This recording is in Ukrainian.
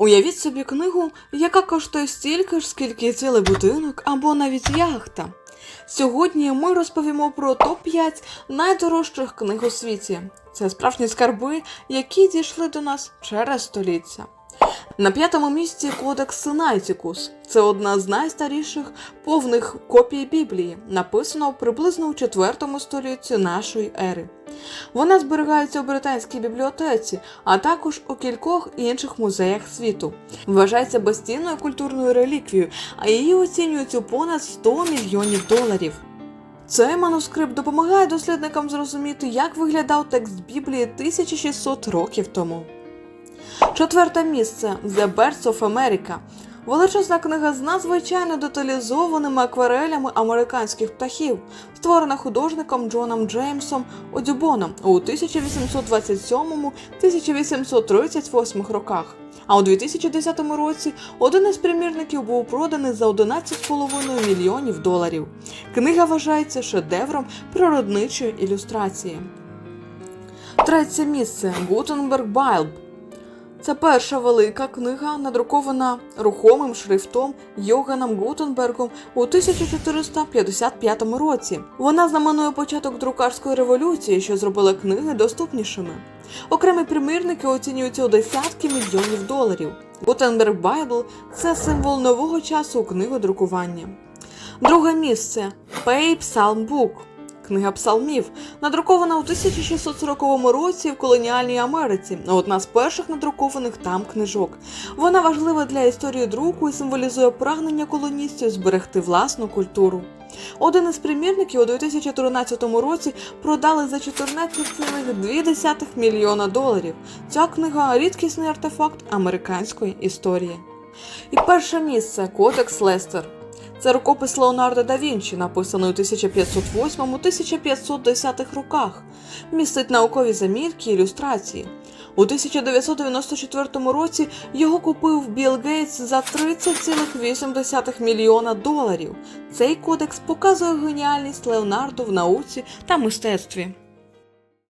Уявіть собі книгу, яка коштує стільки ж, скільки цілий будинок або навіть яхта. Сьогодні ми розповімо про топ-5 найдорожчих книг у світі. Це справжні скарби, які дійшли до нас через століття. На п'ятому місці Кодекс Синайтікус. Це одна з найстаріших повних копій Біблії, написано приблизно у 4 столітті нашої ери. Вона зберігається у британській бібліотеці, а також у кількох інших музеях світу. Вважається безцінною культурною реліквією, а її оцінюють у понад 100 мільйонів доларів. Цей манускрипт допомагає дослідникам зрозуміти, як виглядав текст Біблії 1600 років тому. Четверте місце The Birds of America. Величезна книга з надзвичайно деталізованими акварелями американських птахів, створена художником Джоном Джеймсом Одюбоном у 1827-1838 роках. А у 2010 році один із примірників був проданий за 11,5 мільйонів доларів. Книга вважається шедевром природничої ілюстрації. Третє місце Гутенберг Байлб. Це перша велика книга, надрукована рухомим шрифтом Йоганом Гутенбергом у 1455 році. Вона знаменує початок друкарської революції, що зробила книги доступнішими. Окремі примірники оцінюються у десятки мільйонів доларів. Гутенберг Байбл це символ нового часу у книгодрукування. Друге місце Пей Book. Книга псалмів, надрукована у 1640 році в колоніальній Америці, одна з перших надрукованих там книжок. Вона важлива для історії друку і символізує прагнення колоністів зберегти власну культуру. Один із примірників у 2013 році продали за 14,2 мільйона доларів. Ця книга рідкісний артефакт американської історії. І перше місце Кодекс Лестер. Це рукопис Леонардо да Вінчі, написаний у 1508-1510 роках, містить наукові замірки і ілюстрації. У 1994 році його купив Білл Гейтс за 30,8 мільйона доларів. Цей кодекс показує геніальність Леонардо в науці та мистецтві.